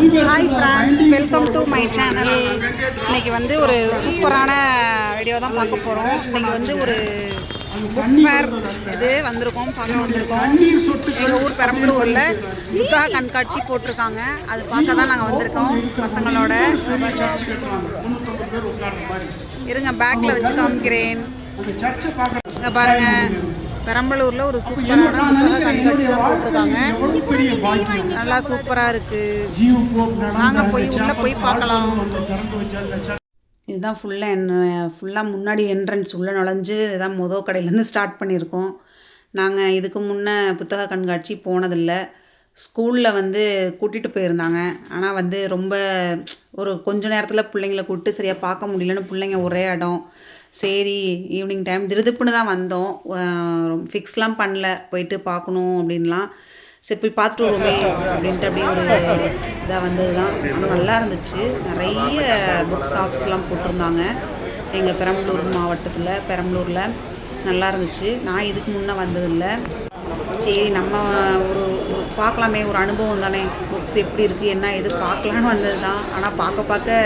Hi friends welcome to my channel இன்னைக்கு வந்து ஒரு சூப்பரான வீடியோ தான் பார்க்க போகிறோம் இன்னைக்கு வந்து ஒரு புக் ஃபேர் இது வந்திருக்கோம் பார்க்க வந்திருக்கோம். எங்கள் ஊர் பெரம்பலூரில் புத்தக கண்காட்சி போட்டிருக்காங்க. அது பார்க்க தான் நாங்கள் வந்திருக்கோம் பசங்களோட. இருங்க பேக்கில் வச்சு காமிக்கிறேன். இங்கே பாருங்கள் பெரம்பலூரில் ஒரு சூப்பரான புத்தக கண்காட்சி தான் போட்டிருக்காங்க. நல்லா சூப்பராக இருக்குது வாங்க போய் உள்ளே போய் பார்க்கலாம். இதுதான் ஃபுல்லாக என்ன ஃபுல்லாக முன்னாடி என்ட்ரன்ஸ் உள்ளே நுழைஞ்சு இதான் மொதல் கடையிலேருந்து ஸ்டார்ட் பண்ணியிருக்கோம். நாங்கள் இதுக்கு முன்னே புத்தக கண்காட்சி போனதில்லை. ஸ்கூலில் வந்து கூட்டிகிட்டு போயிருந்தாங்க. ஆனால் வந்து ரொம்ப ஒரு கொஞ்ச நேரத்தில் பிள்ளைங்கள கூப்பிட்டு சரியாக பார்க்க முடியலன்னு பிள்ளைங்க ஒரே இடம். சரி ஈவினிங் டைம் திருதுப்புன்னு தான் வந்தோம். ஃபிக்ஸ்லாம் பண்ணல. போயிட்டு பார்க்கணும் அப்படின்லாம். சரி போய் பார்த்துட்டு வருவோமே அப்படின்ட்டு அப்படியே ஒரு இதாக வந்தது தான் ஆனால் நல்லா இருந்துச்சு. நிறைய புக் ஷாப்ஸ்லாம் போட்டிருந்தாங்க. எங்கள் பெரம்பலூர் மாவட்டத்தில் பெரம்பலூரில். நல்லா இருந்துச்சு. நான் இதுக்கு முன்னே வந்ததில்லை. சரி நம்ம ஒரு ஒரு பார்க்கலாமே. ஒரு அனுபவம் தானே. புக்ஸ் எப்படி இருக்குது என்ன எது பார்க்கலான்னு வந்தது தான் ஆனால் பார்க்க பார்க்க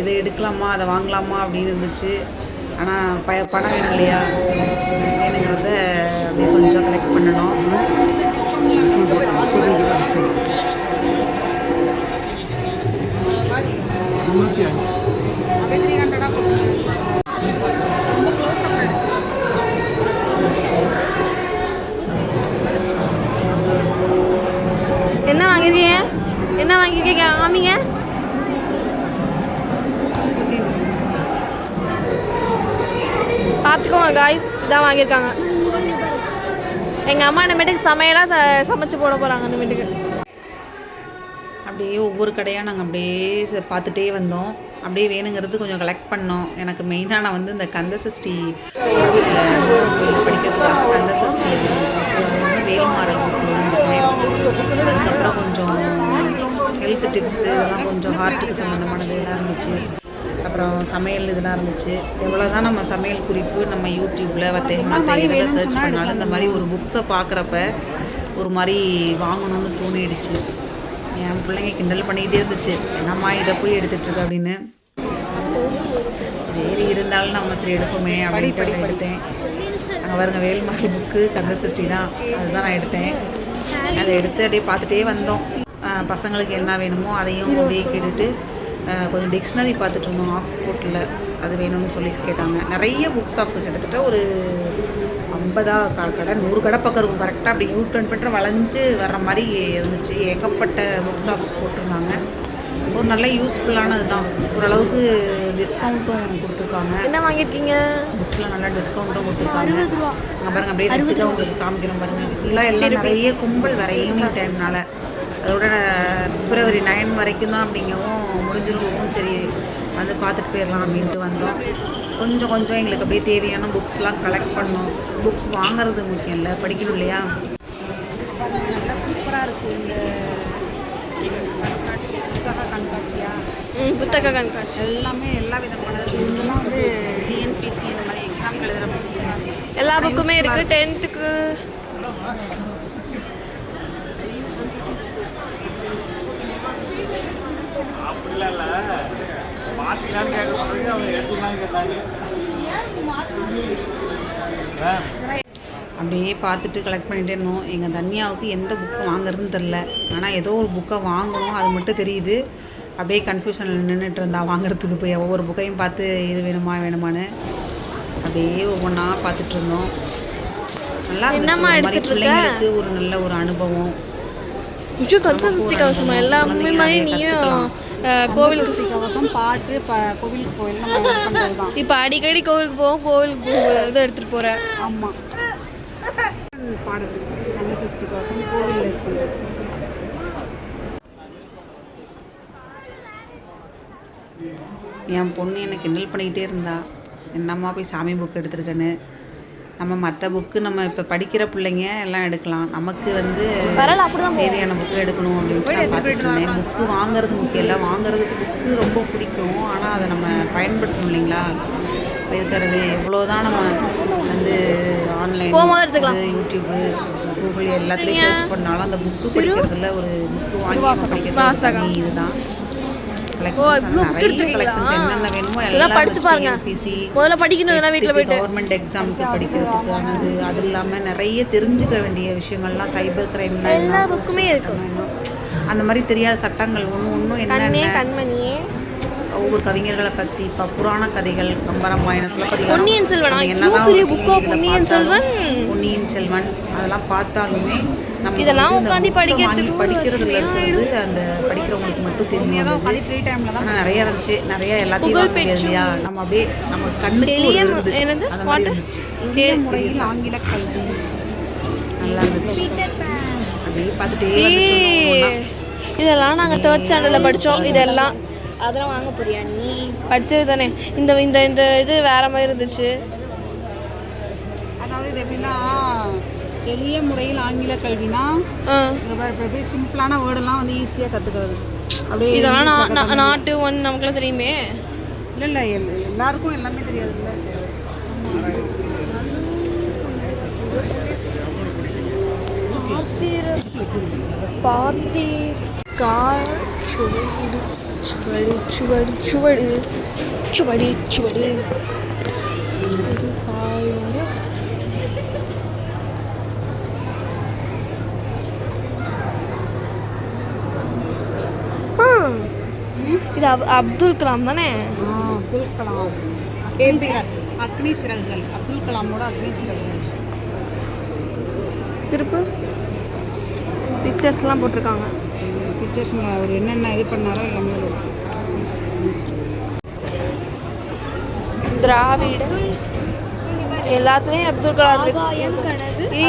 இதை எடுக்கலாமா அதை வாங்கலாமா அப்படின்னு இருந்துச்சு. ஆனால் ப பணம் வேணும் இல்லையா? வேணுங்கிறத அப்படியே கொஞ்சம் கலெக்ட் பண்ணணும். முந்நூற்றி அஞ்சு அப்படியே த்ரீ ஹண்ட்ரடாக ரொம்ப க்ளோஸ் என்ன வாங்கியிருக்கீங்க என்ன வாங்கியிருக்கீங்க ஆமிங்க பார்த்துக்கோங்க தான் இதான் வாங்கியிருக்காங்க. எங்கள் அம்மா இனிமேட்டுக்கு சமையலாக ச- சமைச்சு போட போகிறாங்க இனிமேட்டுக்கு அப்படியே ஒவ்வொரு கடையாக நாங்கள் அப்படியே ச- பார்த்துட்டே வந்தோம். அப்படியே வேணுங்கிறது கொஞ்சம் கலெக்ட் பண்ணோம். எனக்கு மெயினாக நான் வந்து இந்த கந்த சஷ்டி கோயிலில் படிக்கிறதுக்காக கந்த சஷ்டி வேல்மாறல் அதுக்கப்புறம் கொஞ்சம் ஹெல்த் டிப்ஸு இதெல்லாம் கொஞ்சம் ஹார்ட்டுக்கு சம்மந்தமானது எல்லாம் இருந்துச்சு. அப்புறம் சமையல் இதெல்லாம் இருந்துச்சு. எவ்வளோ தான் நம்ம சமையல் குறிப்பு நம்ம யூடியூப்பில் வத்தேகமாக சர்ச் பண்ணாலும் இந்த மாதிரி ஒரு புக்ஸை பார்க்குறப்ப ஒரு மாதிரி வாங்கணும்னு தோணிடுச்சு. என் பிள்ளைங்க கிண்டல் பண்ணிக்கிட்டே இருந்துச்சு. என்னம்மா இதை போய் எடுத்துட்ருக்க அப்படின்னு. சரி இருந்தாலும் நம்ம சரி எடுப்போமே அப்படின்ட்டு அதை எடுத்தேன். அங்கே பாருங்க வேல்மாரி புக்கு கந்த சஷ்டி தான். அதுதான் நான் எடுத்தேன். அதை எடுத்து அப்படியே பார்த்துட்டே வந்தோம். பசங்களுக்கு என்ன வேணுமோ அதையும் அப்படியே கேட்டுட்டு கொஞ்சம் டிக்ஷனரி பார்த்துட்டு இருந்தோம் ஆக்ஸ்போர்ட்டில் அது வேணும்னு சொல்லி கேட்டாங்க. நிறைய புக்ஸ் ஆஃப் கிட்டத்தட்ட ஒரு ஐம்பதா கால் கடை நூறு கடை பக்கம் இருக்கும். கரெக்டாக அப்படி யூ டர்ன் பண்ணிட்டு வளைஞ்சு வர்ற மாதிரி இருந்துச்சு. ஏகப்பட்ட புக்ஸ் ஆஃப் போட்டிருந்தாங்க. ஒரு நல்ல யூஸ்ஃபுல்லானது தான். ஓரளவுக்கு டிஸ்கவுண்ட்டும் கொடுத்துருக்காங்க. என்ன வாங்கியிருக்கீங்க? புக்ஸில் நல்லா டிஸ்கவுண்ட்டும் கொடுத்துருக்காங்க. அங்கே பாருங்க அப்படியே உங்களுக்கு காமிக்கிறோம் பாருங்க. ஃபுல்லாக எல்லாம் நிறைய கும்பல் வேறு ஈவினிங் டைம்னால அதோட பிப்ரவரி நைன் வரைக்கும் தான் அப்படிங்கவும் முடிஞ்சிருக்கவும் சரி வந்து பார்த்துட்டு போயிடலாம் அப்படின்ட்டு வந்தோம். கொஞ்சம் கொஞ்சம் எங்களுக்கு அப்படியே தேவையான புக்ஸ்லாம் கலெக்ட் பண்ணோம். புக்ஸ் வாங்குறது முக்கியம் இல்லை படிக்கணும் இல்லையா? நல்லா சூப்பராக இருக்குது இந்த கண்காட்சி புத்தக கண்காட்சியா? புத்தக கண்காட்சி. எல்லாமே எல்லா விதமானது. இதெல்லாம் வந்து டிஎன்பிசி இந்த மாதிரி எக்ஸாம் எழுதுகிற எல்லா புக்குமே இருக்குது டென்த்துக்கு அப்படியே பார்த்துட்டு கலெக்ட் பண்ணிகிட்டே இருந்தோம். எங்கள் தன்யாவுக்கு எந்த புக்கு வாங்குறதுன்னு தெரில ஆனால் ஏதோ ஒரு புக்கை வாங்கணும் அது மட்டும் தெரியுது. அப்படியே கன்ஃபியூஷனில் நின்றுட்டு இருந்தா வாங்குறதுக்கு போய் ஒவ்வொரு புக்கையும் பார்த்து இது வேணுமா வேணுமான்னு அப்படியே ஒவ்வொன்றா பார்த்துட்டு இருந்தோம். நல்லா இருந்துச்சு? பிள்ளைங்களுக்கு ஒரு நல்ல ஒரு அனுபவம். எல்லாமே மாதிரி நீயும் கோவிலுக்கு கோவில் கவசம் பாட்டு கோவிலுக்கு போயிடலாம் இப்போ அடிக்கடி கோவிலுக்கு போவோம் கோவிலுக்கு போ- இது எடுத்துகிட்டு போகிறேன் ஆமாம் பாடல் கந்த சஷ்டி கவசம் கோவிலில் இருக்குது என் பொண்ணு என்னை கிண்டல் பண்ணிக்கிட்டே இருந்தா. என்னம்மா போய் சாமி புக் எடுத்திருக்கேன்னு. நம்ம மற்ற புக்கு நம்ம இப்போ படிக்கிற பிள்ளைங்க எல்லாம் எடுக்கலாம். நமக்கு வந்து தேவையான புக்கு எடுக்கணும் அப்படின்ட்டு நான் பார்த்துட்டு இருந்தேன். புக்கு வாங்குறது முக்கியம் இல்லை. வாங்குறதுக்கு புக்கு ரொம்ப பிடிக்கும். ஆனால் அதை நம்ம பயன்படுத்தணும் இல்லைங்களா? இருக்கிறது எவ்வளோதான் நம்ம வந்து ஆன்லைன். யூடியூப்பு கூகுள் எல்லாத்துலேயும் சர்ச் பண்ணாலும் அந்த புக்கு படிக்கிறதுல ஒரு புக்கு வாங்கி படிக்கிறது இதுதான். Collections என்னென்ன வேணுமோ எல்லாம் படிச்சு பாருங்க. பிசி முதல்ல படிக்கணும் இதெல்லாம் வீட்டில் போயிட்டு. கவர்மெண்ட் எக்ஸாமுக்கு படிக்கிறதுக்கானது அது இல்லாமல் நிறைய தெரிஞ்சுக்க வேண்டிய விஷயங்கள்லாம் சைபர் கிரைம்னா எல்லா புக்குமே இருக்கு அந்த மாதிரி தெரியாத சட்டங்கள் ஒன்று ஒன்றும் கண்ணே என்னென்ன? கண்மணியே. ஒவ்வொரு கவிஞர்களை பற்றி இப்போ புராண கதைகள் கம்பராமாயணம் சிலப்பதிகாரம் பொன்னியின் செல்வனா? என்னதான் பொன்னியின் செல்வன்? பொன்னியின் செல்வன் அதெல்லாம் பார்த்தாலுமே நம்ம இதெல்லாம் உட்காந்து ஒரு படிக்கிறதுல இருக்கிறது அந்த படிக்கிறவங்களுக்கு மட்டும் தெரியும். ஃப்ரீ டைமில் தான் நிறைய இருந்துச்சு. நிறைய எல்லாத்தையும் இல்லையா? நம்ம அப்படியே நம்ம கண்ணுக்கு என்னது? முறையில் ஆங்கில கல்வி. நல்லா இருந்துச்சு. அப்படியே பார்த்துட்டே. இதெல்லாம் நாங்கள் தேர்ட் ஸ்டாண்டர்டில் படித்தோம் இதெல்லாம் அதெல்லாம் வாங்க போறியா நீ? படித்தது தானே. இந்த இந்த இந்த இது வேற மாதிரி இருந்துச்சு. அதாவது இது எப்படின்னா எளிய முறையில் ஆங்கில கல்வினா இப்போ அப்படியே சிம்பிளான வேர்டெல்லாம் வந்து ஈஸியாக கற்றுக்கிறது அப்படியே இதெல்லாம். நாட்டு ஒன் நமக்குலாம் தெரியுமே. இல்லை இல்லை எல்- எல்லாருக்கும் எல்லாமே தெரியாதுல்ல. பாத்தி கால் சுவடு சுவடு சுவடு சுவடு சுவடி சுவடு. கலாம் தானே? ஆ அப்துல் கலாம். அக்னி சிறகு அக்னி சிறகுகள். அப்துல் கலாமோட அக்னி சிறகுகள். திருப்பு. பிக்சர்ஸ்லாம் போட்டிருக்காங்க. பிக்சர்ஸுங்க அவர் என்னென்ன இது பண்ணாரோ எல்லாமே அதுல இருக்கு. திராவிட. எல்லாத்துலயும் அப்துல் கலாம் இருக்கு.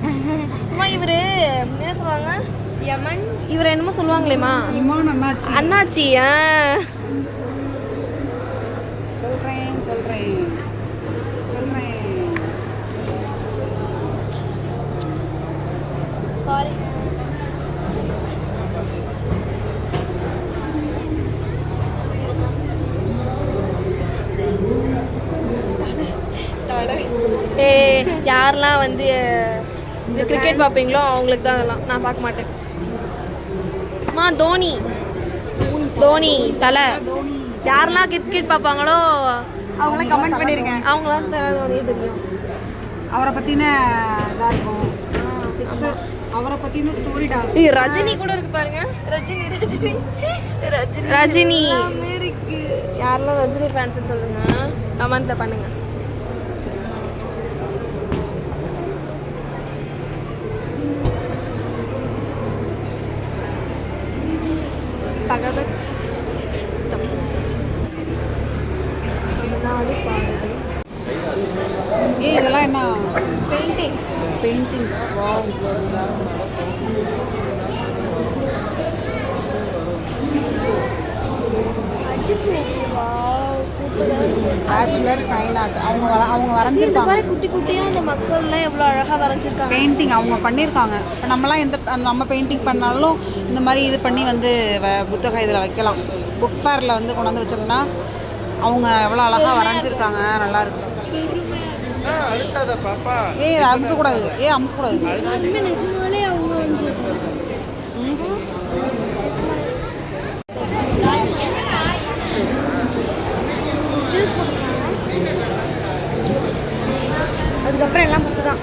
அம்மா இவரு என்ன சொல்லுவாங்க? யமன். இவர் என்னமோ சொல்லுவாங்களேம்மா. இமான் அண்ணாச்சி. அண்ணாச்சி ஆ. சொல்கிறேன் சொல்கிறேன் சொல்கிறேன் ஏய் யாரெல்லாம் வந்து இந்த கிரிக்கெட் பார்ப்பீங்களோ அவங்களுக்கு தான் அதெல்லாம். நான் பார்க்க மாட்டேன். அம்மா தோனி. தோனி தலை. யாரெல்லாம் கிரிக்கெட் பார்ப்பாங்களோ அவங்களாம் கமெண்ட் பண்ணிருக்கேன் அவங்களாம் தலை தோனியே தெரியும். அவரை பற்றின இதாக இருக்கும். அவரை பற்றின ஸ்டோரிடா ஏய், ரஜினி கூட இருக்கு பாருங்க. ரஜினி ரஜினி. ரஜினி. ரஜினி. யாரெல்லாம் ரஜினி ஃபேன்ஸ் சொல்லுங்க கமெண்ட்ல பண்ணுங்க. பகவத் தமிழ்நாடு பாடல்கள். ஏய் இதெல்லாம் என்ன? பெயிண்டிங் பெயிண்டிங்ஸ் இருக்கு. பேச்சுலர் ஃபைன் ஆர்ட் அவங்க அவங்க வரைஞ்சிருக்காங்க மாதிரி குட்டி குட்டியா அந்த மக்கள்லாம் எவ்வளோ அழகா வரைஞ்சிருக்காங்க. பெயிண்டிங் அவங்க பண்ணியிருக்காங்க. இப்போ நம்மலாம் எந்த நம்ம பெயிண்டிங் பண்ணாலும் இந்த மாதிரி இது பண்ணி வந்து வ- புத்தக இதில் வைக்கலாம். புக் ஃபேரில் வந்து கொண்டாந்து வச்சோம்னா அவங்க எவ்வளோ அழகாக வரைஞ்சிருக்காங்க நல்லா இருக்கு ஏய் அமுக்கக்கூடாது. ஏ அமுக்கக்கூடாது. அவங்க வந்து ம் இதுக்கப்புறம் எல்லாம் புக்கு தான்.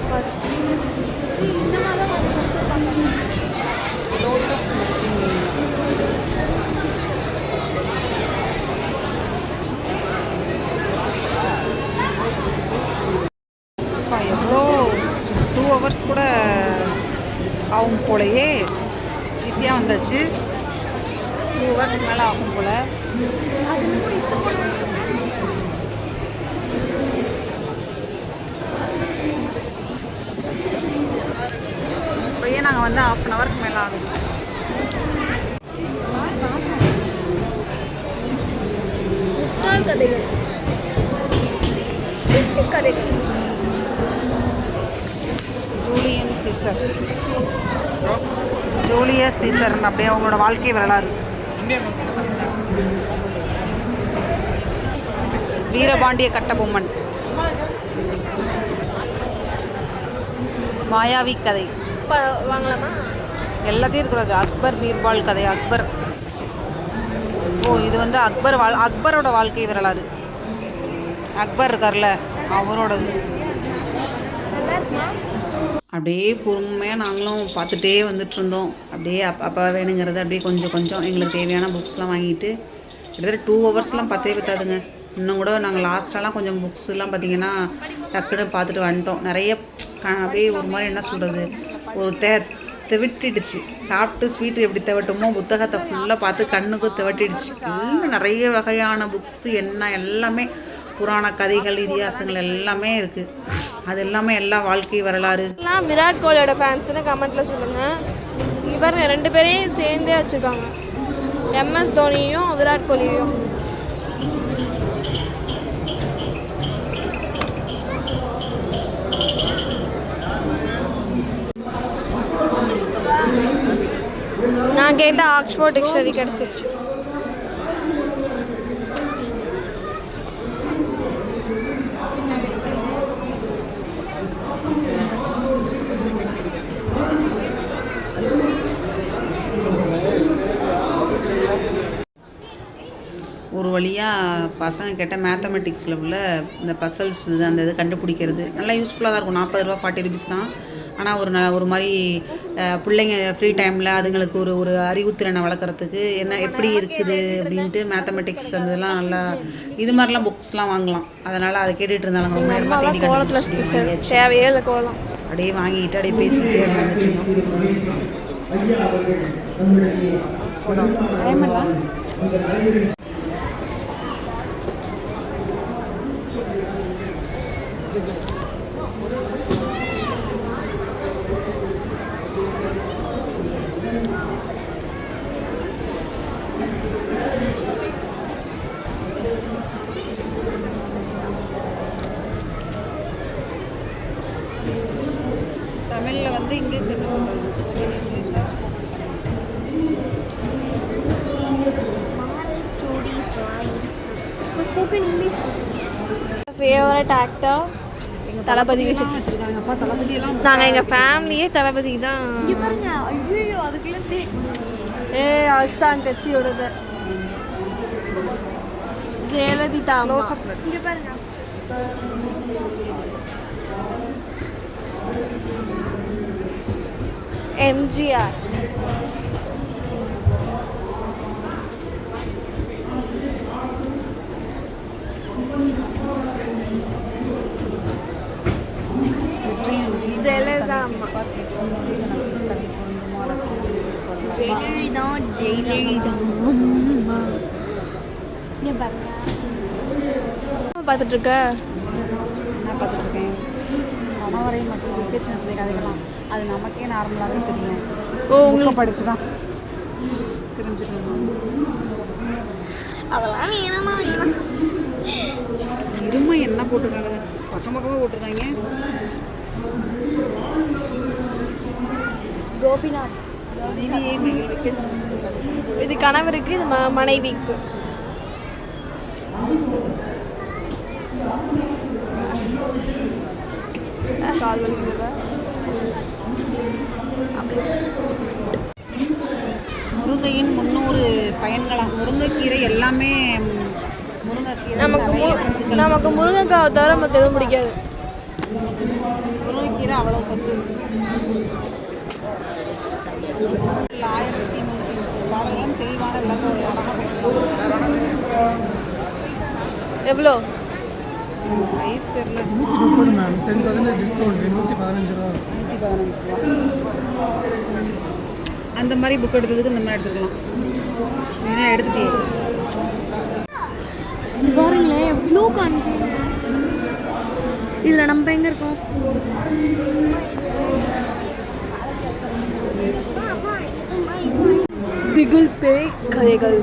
அப்பா எவ்வளோ டூ ஹவர்ஸ் கூட ஆகும் போலயே. ஈஸியாக வந்தாச்சு. டூ ஹவர்ஸ்க்கு மேலே ஆகும் போல். நாங்கள் வந்து ஆஃப் அன் ஹவருக்கு மேலே ஆகும். முட்டாள் கதைகள். சிட்டு கதைகள். Julian Caesar. ஜூலியஸ் சீசர் அப்படியே அவங்களோட வாழ்க்கை வரலாறு. வீரபாண்டிய கட்டபொம்மன். மாயாவி கதை. வாங்கலாமா? எல்லாத்தையும் இருக்கக்கூடாது. அக்பர் பீர்பால் கதை அக்பர். ஓ இது வந்து அக்பர் வாழ் அக்பரோட வாழ்க்கை வரலாறு. அக்பர் இருக்கார்ல அவரோடது. அப்படியே பொறுமையாக நாங்களும் பார்த்துட்டே வந்துட்டு இருந்தோம் அப்படியே அப் அப்போ வேணுங்கிறது அப்படியே கொஞ்சம் கொஞ்சம் எங்களுக்கு தேவையான புக்ஸ்லாம் வாங்கிட்டு கிட்டத்தட்ட டூ ஹவர்ஸ்லாம் பத்தே பத்தாதுங்க. இன்னும் கூட நாங்கள் லாஸ்ட்டெல்லாம் கொஞ்சம் புக்ஸ்லாம் பார்த்தீங்கன்னா டக்குன்னு பார்த்துட்டு வந்துட்டோம். நிறைய அப்படியே ஒரு மாதிரி என்ன சொல்கிறது ஒரு தே தெவிட்டிடுச்சு. சாப்பிட்டு ஸ்வீட்டு எப்படி தெவட்டுமோ புத்தகத்தை ஃபுல்லாக பார்த்து கண்ணுக்கு தெவட்டிடுச்சு. இன்னும் நிறைய வகையான புக்ஸு என்ன எல்லாமே புராண கதைகள் இதிகாசங்கள் எல்லாமே இருக்குது அது எல்லாமே எல்லா வாழ்க்கை வரலாறு. எல்லாம் விராட் கோலியோட ஃபேன்ஸ்னு கமெண்ட்ல சொல்லுங்க. இவர் ரெண்டு பேரையும் சேர்ந்தே வச்சிருக்காங்க. எம்எஸ் தோனியும் விராட் கோலியையும். கேட்டால் ஆக்ஸ்போர்ட் டிக்ஷனரி கிடச்சிருச்சு. ஒரு வழியாக பசங்க கேட்ட மேத்தமெட்டிக்ஸில் உள்ள இந்த பசல்ஸ் இது அந்த இது கண்டுபிடிக்கிறது நல்லா யூஸ்ஃபுல்லாக தான் இருக்கும். நாற்பது ரூபா ஃபார்ட்டி ருபீஸ் தான். ஆனால் ஒரு ந ஒரு மாதிரி பிள்ளைங்க ஃப்ரீ டைமில் அதுங்களுக்கு ஒரு ஒரு அறிவுத்திறனை வளர்க்குறதுக்கு என்ன எப்படி இருக்குது அப்படின்ட்டு மேத்தமெட்டிக்ஸ் அந்த இதெல்லாம் நல்லா இது மாதிரிலாம் புக்ஸ்லாம் வாங்கலாம். அதனால் அதை கேட்டுட்டு இருந்தாங்க ரொம்ப நேரமாக தேடி. தேவையே இல்லை கோலம். அப்படியே வாங்கிட்டு அப்படியே பேசிக்கிட்டே வந்துட்டு இருந்தோம். தமிழில் வந்து இங்கிலீஷ் எப்படி சொல்கிறது இங்கிலீஷில் ஸ்போக்கன் இங்கிலீஷ் ஃபேவரட் ஆக்டர் எங்கள் தளபதி தளபதி வச்சுருக்காங்க. அப்பா தளபதி எல்லாம் நாங்கள் எங்கள் ஃபேமிலியே தளபதிக்கு தான். இங்க பாருங்க. ஐயோ அதுக்குள்ள தே ஏ அடிச்சாங்க கட்சி விடுது ஜெயலலிதா அம்மா. இங்க பாருங்க. எம்ஜிஆர் ஜெயலலிதா அம்மா ஜெயலலிதா ஜெயலலிதா இங்க பாருங்க பார்த்துட்டு இருக்க என்ன பார்த்துட்ருக்கேன் கணவரை மக்கள் விக்கெட்ஸ் கதைகளாம் அது நமக்கே நார்மலாகவே தெரியும். ஓ உங்களுக்கு படித்து தான் தெரிஞ்சுக்கணும் அதெல்லாம் வேணாமா வேணாம். இருமை என்ன போட்டிருக்காங்க? பக்கம் பக்கமாக போட்டிருக்காங்க. கோபிநாத். இது கணவருக்கு இது மனைவிக்கு. கால் வலிக்குதுல முருங்கையின் முந்நூறு பயன்களாம் முருங்கைக்கீரை எல்லாமே முருங்கைக்கீரை நமக்கு நமக்கு முருங்கைக்காவை தவிர மற்ற எதுவும் பிடிக்காது. முருங்கைக்கீரை அவ்வளோ சத்து. ஆயிரத்தி முந்நூற்றி முப்பது பாடல்களும் தெளிவான விளக்க ஒரு அழகாக கொடுத்துருக்காங்க. எவ்வளோ? ப்ரைஸ் தெரில நூற்றி முப்பது மேம் டென் பர்சன்டேஜ் டிஸ்கவுண்ட் நூற்றி பதினஞ்சு ரூபா. நூற்றி பதினஞ்சு ரூபா. அந்த மாதிரி புக் எடுத்ததுக்கு இந்த மாதிரி எடுத்துக்கலாம் நீ எடுத்துட்டியே. பாருங்களேன் எவ்வளோ காஞ்சி இதில் நம்ம எங்கே இருக்கோம்? திகில் பேய் கதைகள்.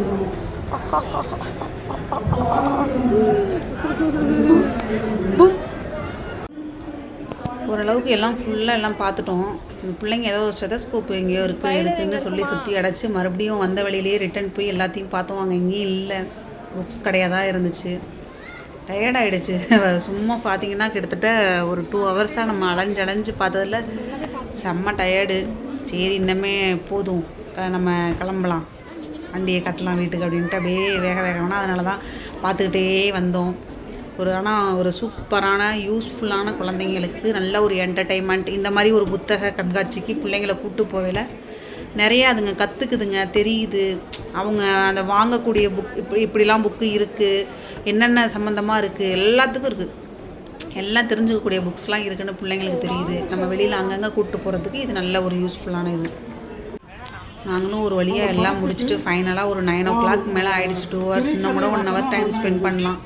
ஓரளவுக்கு எல்லாம் ஃபுல்லாக எல்லாம் பார்த்துட்டோம். இந்த பிள்ளைங்க ஏதோ ஒரு ஸ்டெதஸ்கோப் எங்கேயோ இருக்குது இருக்குன்னு சொல்லி சுற்றி அடைச்சி மறுபடியும் வந்த வழியிலேயே ரிட்டர்ன் போய் எல்லாத்தையும் பார்த்தோம். அங்கே எங்கேயும் இல்லை. புக்ஸ் கடையாக தான் இருந்துச்சு. டயர்ட் ஆகிடுச்சு சும்மா பார்த்தீங்கன்னா கிட்டத்தட்ட ஒரு டூ ஹவர்ஸாக நம்ம அலைஞ்சு அலைஞ்சு பார்த்ததுல செம்ம டயர்டு சரி இன்னமே போதும். நம்ம கிளம்பலாம். வண்டியை கட்டலாம் வீட்டுக்கு அப்படின்ட்டு அப்படியே வேக வேகம்னா அதனால தான் பார்த்துக்கிட்டே வந்தோம். ஒரு ஆனால் ஒரு சூப்பரான யூஸ்ஃபுல்லான குழந்தைங்களுக்கு நல்ல ஒரு என்டர்டெயின்மெண்ட் இந்த மாதிரி ஒரு புத்தக கண்காட்சிக்கு பிள்ளைங்களை கூப்பிட்டு போகல நிறைய அதுங்க கற்றுக்குதுங்க தெரியுது. அவங்க அந்த வாங்கக்கூடிய புக் இப்படி இப்படிலாம் புக்கு இருக்குது என்னென்ன சம்மந்தமாக இருக்குது எல்லாத்துக்கும் இருக்குது எல்லாம் தெரிஞ்சுக்கக்கூடிய புக்ஸ்லாம் இருக்குன்னு பிள்ளைங்களுக்கு தெரியுது. நம்ம வெளியில் அங்கங்கே கூப்பிட்டு போகிறதுக்கு இது நல்ல ஒரு யூஸ்ஃபுல்லான இது. நாங்களும் ஒரு வழியாக எல்லாம் முடிச்சுட்டு ஃபைனலாக ஒரு நைன் ஓ கிளாக் மேலே ஆகிடுச்சு டூ ஹவர்ஸ் இன்னும் கூட ஒன் ஹவர் டைம் ஸ்பெண்ட் பண்ணலாம்.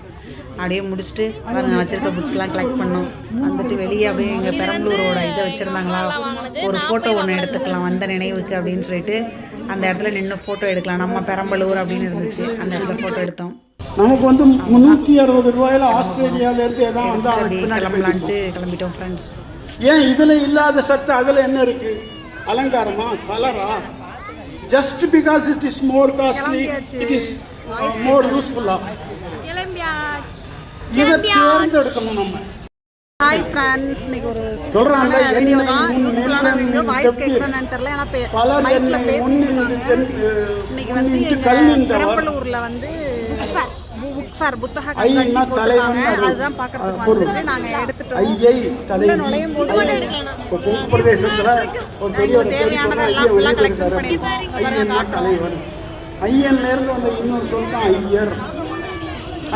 அப்படியே முடிச்சுட்டு பாருங்க வச்சிருக்க புக்ஸ்லாம் கலெக்ட் பண்ணோம். வந்துட்டு வெளியே அப்படியே எங்கள் பெரம்பலூரோட இதை வச்சுருந்தாங்களா? ஒரு ஃபோட்டோ ஒன்று எடுத்துக்கலாம் வந்த நினைவுக்கு அப்படின்னு சொல்லிட்டு அந்த இடத்துல நின்று ஃபோட்டோ எடுக்கலாம். நம்ம பெரம்பலூர் அப்படின்னு இருந்துச்சு. அந்த இடத்துல ஃபோட்டோ எடுத்தோம். நமக்கு வந்து முந்நூற்றி அறுபது ரூபாயில ஆஸ்திரேலியாவிலேருந்து எதாவது வந்தால் அப்படியே கிளம்பலான்ட்டு கிளம்பிட்டோம் ஃப்ரெண்ட்ஸ் ஏன் இதில் இல்லாத சத்து அதில் என்ன இருக்கு? அலங்காரமா? கலரா just because it is more costly it is more யூஸ்ஃபுல்லா இதை தேர்ந்தெடுக்கணும் நம்ம. ஹாய் ஃப்ரெண்ட்ஸ் இன்னைக்கு ஒரு சொல்றாங்க, வீடியோ எண்ணெய் தான். மூணு யூஸ்ஃபுல்லான வீடியோ வாய்ஸ் செப்பு. கேட்குதான்னு தெரியல. ஏன்னா பேசிட்டு இருக்காங்க. இன்னைக்கு வந்து எங்க பெரம்பலூர்ல வந்து புக் ஃபேர் புத்தக கண்காட்சி போட்டிருக்காங்க. அது. அதுதான் பார்க்கறதுக்கு. வந்துட்டு நாங்க எடுத்துட்டோம் ஐயை தலைவி நுழையும் போது பிரதேசத்தில் தேவையானதெல்லாம் ஃபுல்லாக கலெக்ஷன் வந்த இன்னொரு தான் ஐயர்.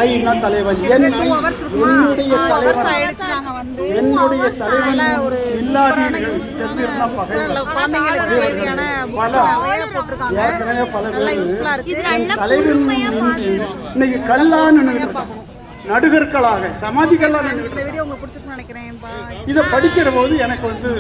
ஐயன்னா தலைவன்? என்னுடைய தலைவன். என்னுடைய தலைவன் நல்ல ஒரு சூப்பரான இல்லாதீர்கள் பல தலைவன் இன்னைக்கு கல்லான்னு நின்னுட்டு நடுகற்களாக சமாதிகளாக நின்னுட்டு இந்த வீடியோ உங்களுக்கு பிடிச்சிருக்குன்னு நினைக்கிறேன். பாய் இதை படிக்கிற போது எனக்கு வந்து